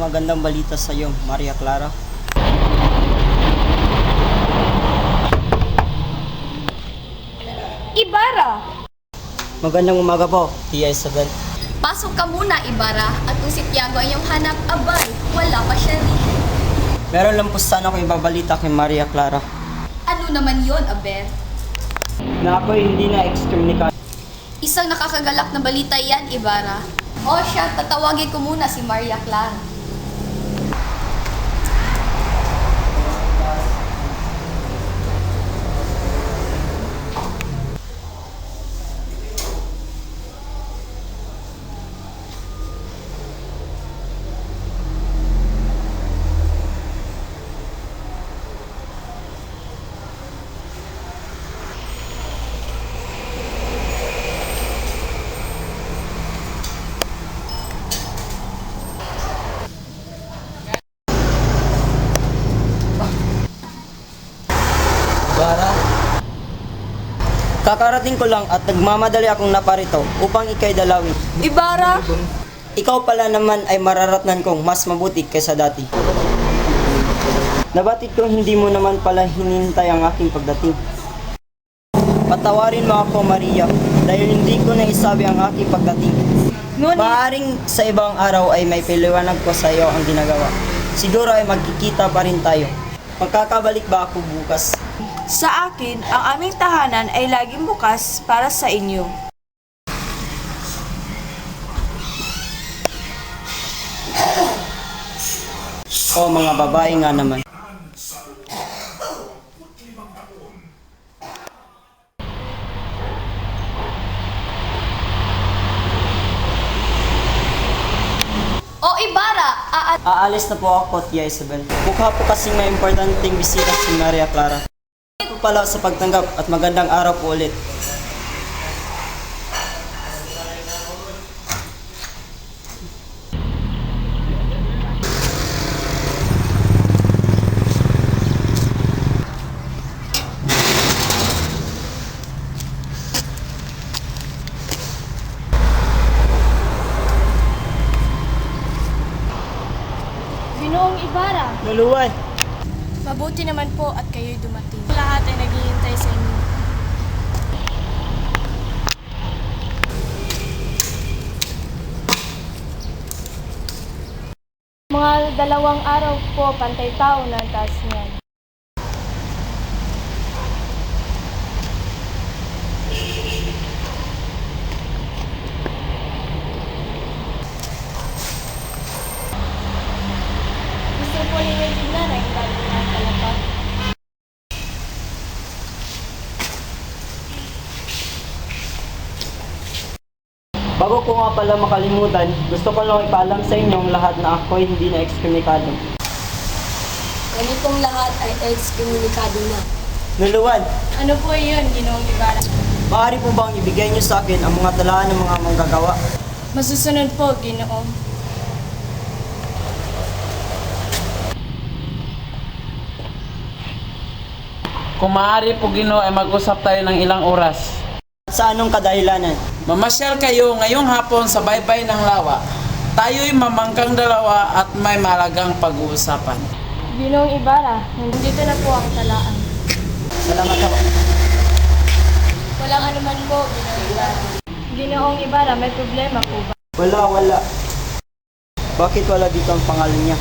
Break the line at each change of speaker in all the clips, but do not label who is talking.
magandang balita sa iyo, Maria Clara.
Ibarra!
Magandang umaga po, Tia Isabel.
Pasok ka muna, Ibarra. At kung si Tiago ang iyong hanap, abay, wala pa siya rito.
Meron lang po sana akong ibabalita kay Maria Clara
Ano naman yon, Aber?
na ako'y hindi na excommunicado.
Isang nakakagalak na balita yan, Ibarra. O siya, tatawagin ko muna si Maria Clara.
Bara. Kakarating ko lang at nagmamadali akong naparito upang ikay dalawin.
Ibarra!
Ikaw pala naman ay mararatnan kong mas mabuti kaysa dati. Nabatid kong hindi mo naman pala hinintay ang aking pagdating. Patawarin mo ako, Maria, dahil hindi ko na isabi ang aking pagdating.
Ngunit,
Maaring sa ibang araw ay may piliwanag ko sa iyo ang ginagawa. Siguro ay magkikita pa rin tayo. Magkakabalik ba ako bukas?
Sa akin, ang aming tahanan ay laging bukas para sa inyo.
O mga babae nga naman.
o Ibarra,
Aalis na po ako, Tia Isabel. Mukha po kasing may importanteng bisita si Maria Clara. Pala sa pagtanggap at magandang araw po ulit.
Ginoong Ibarra,
Luluwan!
mabuti naman po at kayo'y dumating. Lahat ay naghihintay sa inyo. Mga dalawang araw po, pantay tao na ang taas niyan. Gusto po ninyo tignan ay tayo na talaga.
Bago ko nga pala makalimutan, gusto ko lang ipaalam sa inyong lahat na ako ay hindi na excommunicado.
ganitong lahat ay excommunicado na.
Luluwan!
Ano po yun, Ginoong Ibarra?
Maaari po bang ibigay niyo sa akin ang mga talaan ng mga manggagawa?
Masusunod po, Ginoong.
Kung maaari po Ginoo ay mag-usap tayo ng ilang oras.
Sa anong kadahilanan?
Mamasyal kayo ngayong hapon sa baybay ng lawa. Tayo'y mamangkang dalawa at may malagang pag-uusapan.
Ginoong Ibarra, nandito na po ang talaan.
Salamat ako.
Walang anuman po, Ginoong Ibarra. Ginoong Ibarra, may problema po ba?
Wala, wala. Bakit wala dito ang pangalan niya?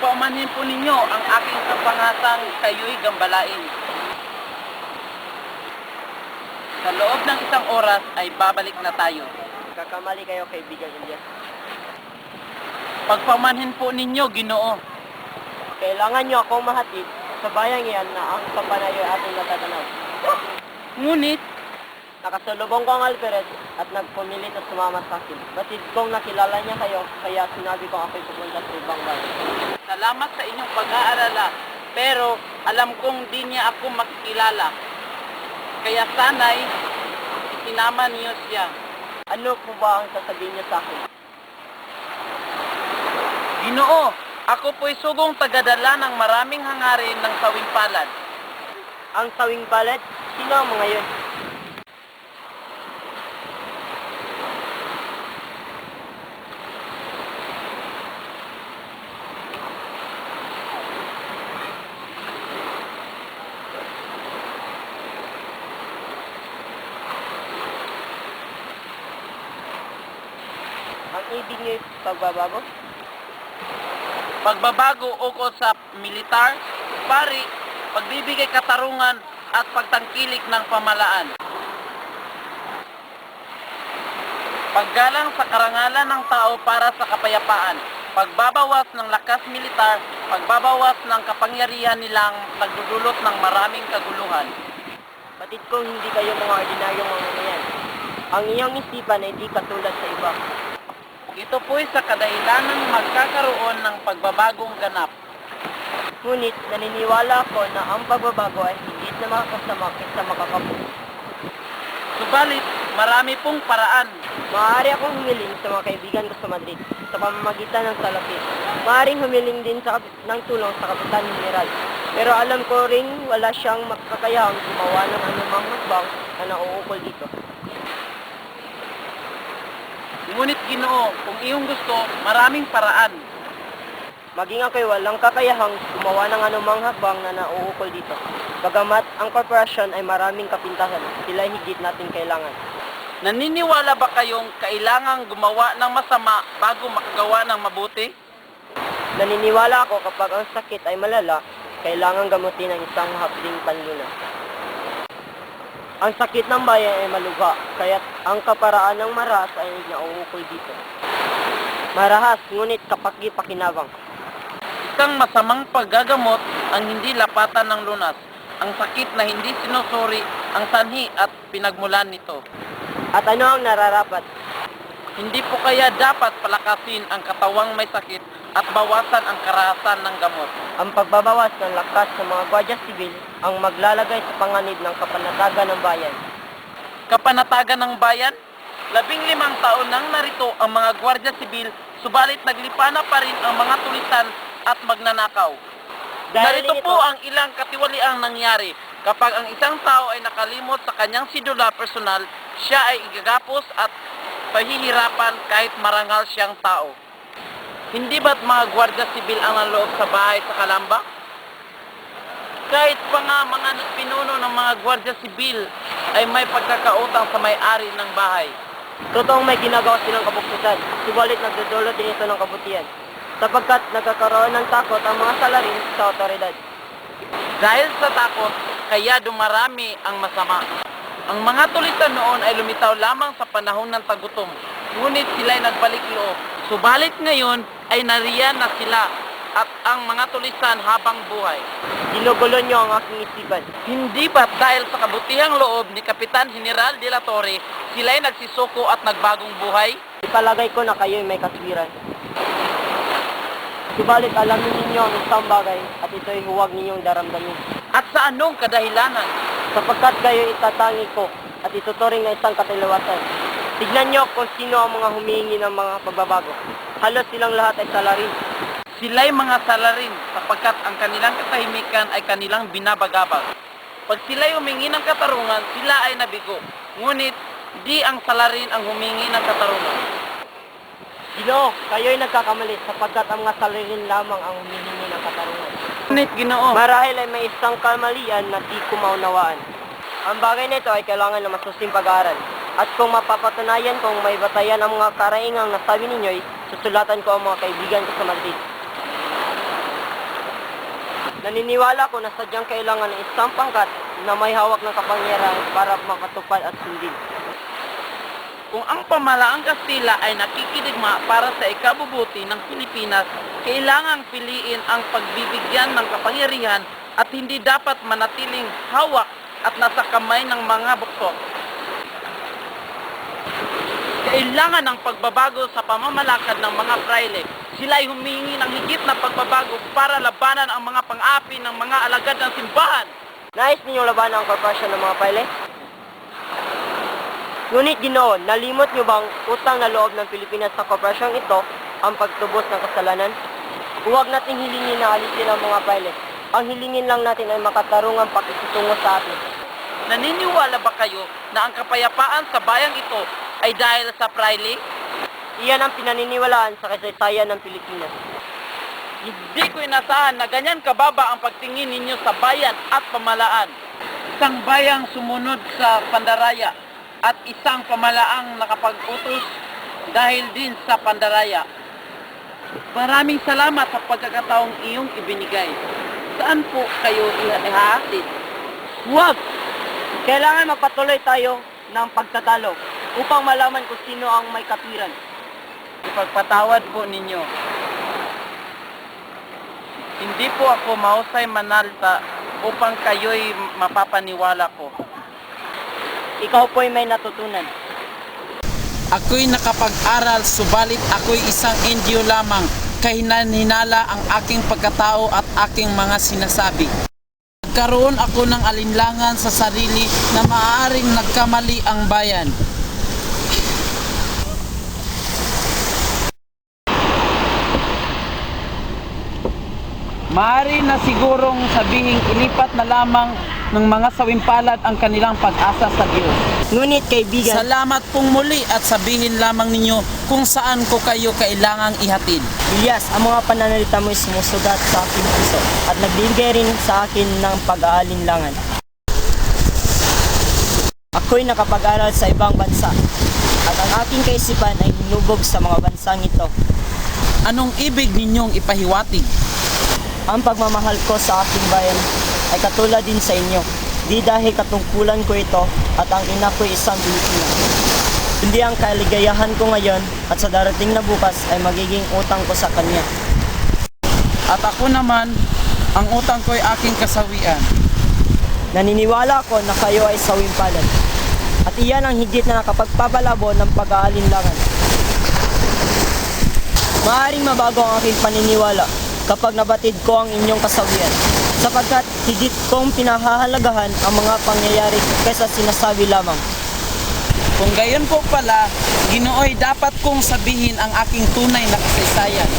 Pagpaumanhin po ninyo ang aking kapangasang kayo'y gambalain. Sa loob ng isang oras ay babalik na tayo.
Kakamali kayo, kaibigan Elias.
Pagpamanhin po ninyo, Ginoo.
Kailangan niyo akong mahatid sa bayang iyan na ang kapanayo ay ating natatanaw.
Ngunit,
Nakasalubong ko ang Alfred at nagpumilit at sumama sa akin. Batid kong nakilala niya kayo, kaya sinabi ko ako'y pupunta sa ibang bayan.
Salamat sa inyong pag-aarala, pero alam kong di niya ako makikilala. Kaya sana'y isinama niyo siya.
Ano po ba ang sasabihin niyo sa akin?
Ginoo, ako po'y sugong tagadala ng maraming hangarin ng sawing palad.
Ang sawing palad? Sino ang mga yun? Ang ibig niyo ay pagbabago?
Pagbabago ukol sa militar, pari, pagbibigay katarungan at pagtangkilik ng pamalaan. Paggalang sa karangalan ng tao para sa kapayapaan, pagbabawas ng lakas militar, pagbabawas ng kapangyarihan nilang nagdudulot ng maraming kaguluhan.
Batid kong hindi kayo mga ordinaryong mamamayan. Ang iyong isipan ay di katulad sa iba.
Ito po'y sa kadahilanang magkakaroon ng pagbabagong ganap.
Ngunit naniniwala ako na ang pagbabago ay higit na makakasama kaysa makakabuti.
Subalit, marami pong paraan
Maaari akong humiling sa mga kaibigan ko sa Madrid sa pamamagitan ng salapi. Maaaring humiling din sa, ng tulong sa Kapitan General. Pero alam ko ring wala siyang makakayahang gumawa ng anumang hakbang na nauukol dito.
Ngunit ginoo, kung iyong gusto, maraming paraan.
Maging ako'y walang kakayahang gumawa ng anumang hakbang na nauukol dito. Bagamat ang korporasyon ay maraming kapintasan, sila higit natin kailangan.
Naniniwala ba kayong kailangang gumawa ng masama bago makagawa ng mabuti?
Naniniwala ako kapag ang sakit ay malala, kailangan gamutin ang isang hapding panluna. Ang sakit ng bayan ay malugha, kaya't ang kaparaan ng marahas ay nauukol dito. Marahas, ngunit kapaki-pakinabang.
Isang masamang paggagamot ang hindi lapatan ng lunas. Ang sakit na hindi sinusuri ang sanhi at pinagmulan nito.
At ano ang nararapat?
Hindi po kaya dapat palakasin ang katawang may sakit at bawasan ang karahasan ng gamot.
Ang pagbabawas ng lakas ng mga gwardiya sibil ang maglalagay sa panganib ng kapanatagan ng bayan.
Kapanatagan ng bayan, labing limang taon nang narito ang mga gwardya sibil, subalit naglipana pa rin ang mga tulisan at magnanakaw.
Dahil
Narito
dito-
po ang ilang katiwaliang nangyari. Kapag ang isang tao ay nakalimot sa kanyang sidula personal, siya ay igagapos at pahihirapan kahit marangal siyang tao. Hindi ba't mga gwardya sibil ang nanloob sa bahay sa Kalamba? Kahit pa nga mga pinuno ng mga gwardya sibil ay may pagkakautang sa may-ari ng bahay.
Totoong may ginagawa silang kabuktusan, subalit nagdudulot din ito ng kabutihan, sapagkat nagkakaroon ng takot ang mga salarin sa otoridad.
Dahil sa takot, kaya dumarami ang masama. Ang mga tulisan noon ay lumitaw lamang sa panahon ng tagutom, ngunit sila ay nagbalik loob. Subalit ngayon ay nariyan na sila at ang mga tulisan habang buhay.
Ginugulo niyo ang aking isipan.
Hindi ba dahil sa kabutihang loob ni Kapitan General de la Torre, sila ay nagsisuko at nagbagong buhay?
Ipalagay ko na kayo'y may kaswiran. Subalit alamin ninyo ang isang bagay at ito'y huwag ninyong daramdamin.
At sa anong kadahilanan?
Sapagkat kayo itatangi ko at ituturing na isang katilawasan. Tignan niyo kung sino ang mga humihingi ng mga pagbabago. Halos silang lahat ay salarin.
Sila'y mga salarin sapagkat ang kanilang katahimikan ay kanilang binabagabag. Pag sila'y humingi ng katarungan, sila ay nabigo. Ngunit, di ang salarin ang humingi ng katarungan.
Ginoo, kayo'y nagkakamali sapagkat ang mga salarin lamang ang humihingi ng katarungan.
Ngunit, ginoo,
Marahil ay may isang kamalian na di ko maunawaan. Ang bagay nito ay kailangan ng masusing pag-aaral. At kung mapapatunayan kong may batayan ang mga karaingang nasabi ninyo'y, susulatan ko ang mga kaibigan ko sa Madrid. Naniniwala ko na sadyang kailangan ng isang pangkat na may hawak ng kapangyarihan para makatupad at sundin.
kung ang pamalaang Kastila ay nakikidigma para sa ikabubuti ng Pilipinas, kailangang piliin ang pagbibigyan ng kapangyarihan at hindi dapat manatiling hawak at nasa kamay ng mga bukso. Kailangan ng pagbabago sa pamamalakad ng mga praile. Sila ay humingi ng higit na pagbabago para labanan ang mga pang-api ng mga alagad ng simbahan.
Nais ninyong labanan ang korporasyon ng mga payle? Ngunit ginoo, nalimot niyo bang utang na loob ng Pilipinas sa korporasyong ito ang pagtubos ng kasalanan? Huwag nating hilingin na alisin ang mga payle. Ang hilingin lang natin ay makatarungang pakikitungo sa atin.
Naniniwala ba kayo na ang kapayapaan sa bayang ito ay dahil sa praile?
Iyan ang pinaniniwalaan sa kasaysayan ng Pilipinas.
Hindi ko inasahan na ganyan kababa ang pagtingin ninyo sa bayan at pamalaan. Isang bayang sumunod sa pandaraya at isang pamalaang nakapag-utos dahil din sa pandaraya. Maraming salamat sa pagkakataong iyong ibinigay. Saan po kayo ihahatid?
Huwag! Kailangan magpatuloy tayo ng pagtatalo upang malaman kung sino ang may katwiran.
Ipagpatawad po ninyo. Hindi po ako mahusay manalta upang kayo'y mapapaniwala ko.
Ikaw po'y may natutunan.
Ako'y nakapag-aral, subalit ako'y isang NGO lamang. Kahinanhinala ang aking pagkatao at aking mga sinasabi. Nagkaroon ako ng alinlangan sa sarili na maaaring nagkamali ang bayan. Maaari na sigurong sabihing ilipat na lamang ng mga sawimpalad ang kanilang pag-asa sa Diyos.
Ngunit kaibigan,
Salamat pong muli at sabihin lamang ninyo kung saan ko kayo kailangang ihatid.
Ilyas, ang mga pananalita mo ay sumusugat sa aking puso at nagbibigay rin sa akin ng pag-aalinlangan. Ako'y nakapag-aral sa ibang bansa at ang aking kaisipan ay hinubog sa mga bansang ito.
Anong ibig ninyong ipahiwatig?
Ang pagmamahal ko sa aking bayan ay katulad din sa inyo. Di dahil katungkulan ko ito at ang ina ko isang Pilipina. Hindi ang kaligayahan ko ngayon at sa darating na bukas ay magiging utang ko sa kanya.
At ako naman, ang utang ko ay aking kasawian.
Naniniwala ko na kayo ay sawimpalad. At iyan ang higit na nakapagpapalabo ng pag-aalinlangan. Maaring mabago ang aking paniniwala kapag nabatid ko ang inyong kasawian sapagkat higit kong pinahahalagahan ang mga pangyayari kaysa sinasabi lamang.
Kung gayon po pala, ginooy dapat kong sabihin ang aking tunay na kasaysayan.